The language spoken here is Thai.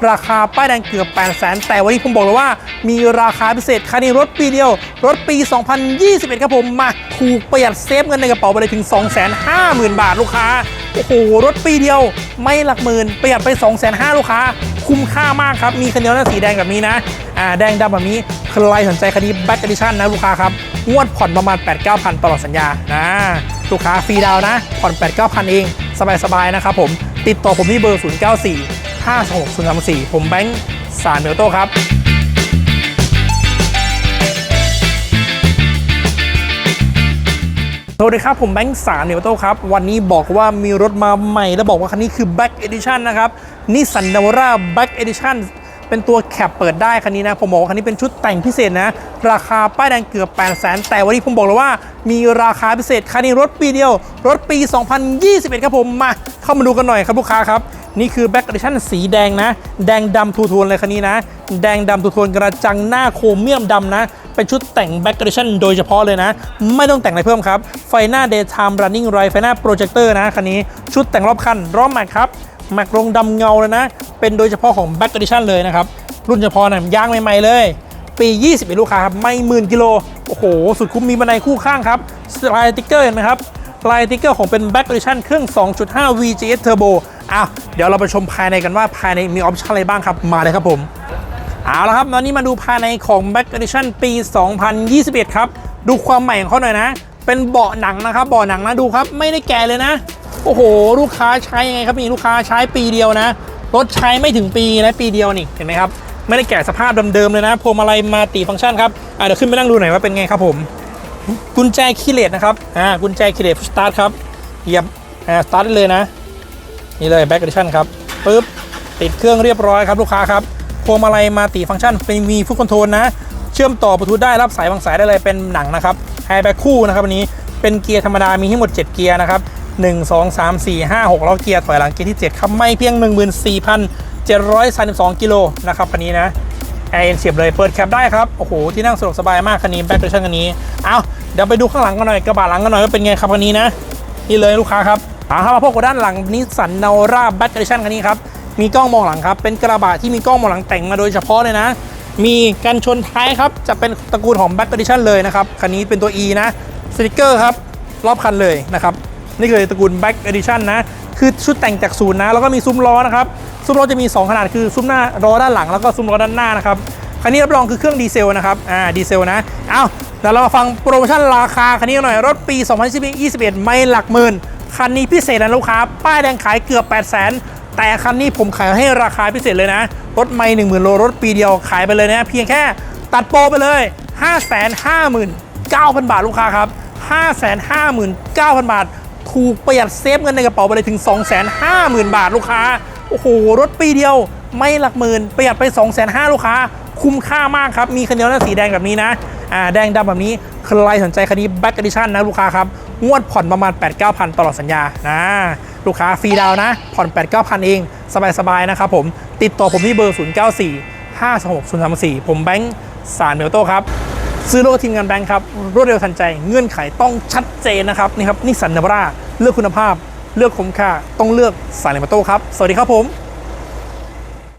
ราคาป้ายแดงเกือบ 8 0 0 0 0 0แต่วันนี้ผมบอกเลยว่า มีราคาพิเศษคันนี้รถปีเดียว รถปี 2021 ครับผม มาถูกประหยัดเซฟเงินในกระเป๋าไปเลยถึง 250,000 บาทลูกค้า โอ้โห รถปีเดียวไม่หลักหมื่น ประหยัดไป 250,000 ลูกค้า คุ้มค่ามากครับ มีคันเดียวนะสีแดงแบบนี้นะ อ่า แดงดำแบบนี้ ใครสนใจคันนี้แบ็ k อ d ดิชั่นนะลูกค้าครับงวดผ่อนประมาณ 8-9,000 ตลอดสัญญานะลูกค้าฟรีดาวน์นะผ่อน 8-9,000 เองสบายๆนะครับผมติดต่อผมที่เบอร์ 094 526 0 3 4 ผมแบงค์สารเมลโต้ครับสวัสดีครับ ผมแบงค์สารเมลโต้ครับ วันนี้บอกว่ามีรถมาใหม่ แล้วบอกว่าคันนี้คือ Back Edition นะครับนิสสันนาวร่า Back Edition เป็นตัวแคปเปิดได้คันนี้นะ ผมบอกว่าคันนี้เป็นชุดแต่งพิเศษนะ ราคาป้ายแดงเกือบ8 0 0 0 0 0แต่วันนี้ผมบอกเลยว่า มีราคาพิเศษคันนี้รถปีเดียว รถปี 2021 ครับผมมา เข้ามาดูกันหน่อยครับลูกค้าครับ นี่คือ Back Edition สีแดงนะ แดงดำทูโทนเลยคันนี้นะ แดงดำทูโทนกระจังหน้าโครเมียมดำนะเป็นชุดแต่ง Back Edition โดยเฉพาะเลยนะ ไม่ต้องแต่งอะไรเพิ่มครับ ไฟหน้า Daytime Running Light ไฟหน้า Projector นะคันนี้ ชุดแต่งรอบคันรอบแม็กครับ แม็กลงดำเงาเลยนะ เป็นโดยเฉพาะของ Back Edition เลยนะครับ รุ่นเฉพาะนะยางใหม่ๆเลย ปี 21 ลูกค้าครับ ไม่หมื่นกิโล โอ้โห สุดคุ้มมีบันไดคู่ข้างครับลายติ๊กเกอร์เห็นไหมครับลายติ๊กเกอร์ของเป็น Back Edition เครื่อง 2.5 VGS Turbo อ้าเดี๋ยวเราไปชมภายในกันว่าภายในมีออปชั่นอะไรบ้างครับ มาเลยครับผม เอาละครับ ตอนนี้มาดูภายในของ Back Edition ปี 2021 ครับ ดูความใหม่ของเขาหน่อยนะ เป็นเบาะหนังนะครับ เบาะหนังนะดูครับ ไม่ได้แก่เลยนะ โอ้โห ลูกค้าใช้ยังไงครับนี่ลูกค้าใช้ปีเดียวนะ รถใช้ไม่ถึงปีนะปีเดียวนี่เห็นไหมครับ ไม่ได้แก่สภาพเดิมๆเลยนะพวงมาลัยมาตีฟังก์ชันครับอะเดี๋ยวขึ้นไปนั่งดูหน่อยว่าเป็นไงครับผม กุญแจคีย์เลสนะครับอ่ากุญแจคีย์เลสสตาร์ทครับเหยียบอ่าสตาร์ทเลยนะนี่เลย Back Edition ครับปึ๊บติดเครื่องเรียบร้อยครับลูกค้าครับพวงมาลัยมาติฟังก์ชันเป็นมีฟุตคอนโทรลนะ เชื่อมต่อบลูทูได้รับสายบางสายได้เลยเป็นหนังนะครับแฮร์แบ็คคู่นะครับอันนี้ เป็นเกียร์ธรรมดามีทั้งหมด 7 เกียร์นะครับ 1 2 3 4 5 6 แล้วเกียร์ถอยหลังเกียร์ที่ 7 ครับ ไม่เพียง 14,732 กิโลนะครับคันนี้นะแอร์เย็นเฉียบเลยเปิดแคปได้ครับ โอ้โห ที่นั่งสะดวกสบายมากคันนี้แบ็คเดชั่นคันนี้ เอาเดี๋ยวไปดูข้างหลังกันหน่อยกระบะหลังกันหน่อยว่าเป็นไงครับคันนี้นะ นี่เลยลูกค้าครับเอาครับมาพบกับด้านหลังนิสสันนาวราแบ็คเดชั่นคันนี้ครับมีกล้องมองหลังครับ เป็นกระบะที่มีกล้องมองหลังแต่งมาโดยเฉพาะเลยนะ มีกันชนท้ายครับ จะเป็นตระกูลของ Back Edition เลยนะครับคันนี้เป็นตัว E นะ สติกเกอร์ครับ รอบคันเลยนะครับ นี่คือตระกูล Back Edition นะ คือชุดแต่งจากศูนย์นะ แล้วก็มีซุ้มล้อนะครับ ซุ้มล้อจะมี 2 ขนาดคือซุ้มหน้าล้อด้านหลังแล้วก็ซุ้มล้อด้านหน้านะครับคันนี้รับรองคือเครื่องดีเซลนะครับ อ่า ดีเซลนะ เอาเดี๋ยวเรามาฟังโปรโมชั่นราคาคันนี้หน่อย รถปี 2021 ไม่หลักหมื่น คันนี้พิเศษนะลูกค้า ป้ายแดงขายเกือบ 8 0 0 0 0 0 แต่คันนี้ผมขายให้ราคาพิเศษเลยนะ รถไม่1 0,000โล รถปีเดียวขายไปเลยนะ เพียงแค่ตัดโปรไปเลย 9,000 บาทลูกค้าครับ 559,000 บาท ถูกประหยัดเซฟเงินในกระเป๋าไปเลยถึง 250,000 บาทลูกค้า โอ้โห รถปีเดียวไม่หลักหมื่น ประหยัดไป 250,000 ลูกค้า คุ้มค่ามากครับ มีคันเดียวนะสีแดงแบบนี้นะ อ่า แดงดำแบบนี้ ใครสนใจคันนี้ Back Edition นะลูกค้าครับ งวดผ่อนประมาณ 8-9,000 ตลอดสัญญา นะ ลูกค้าฟรีดาวน์นะ ผ่อน 8-9,000 เอง สบายๆ นะครับผม ติดต่อผมที่เบอร์ 094 526 034 ผมแบงค์สารเมลโต้ครับ ซื้อรถกับทีมงานแบงค์ครับ รวดเร็วทันใจ เงื่อนไขต้องชัดเจนนะครับนี่ครับนิสสันนาวราเลือกคุณภาพ เลือกคุ้มค่าต้องเลือกสายเมลโต้ครับ สวัสดีครับผม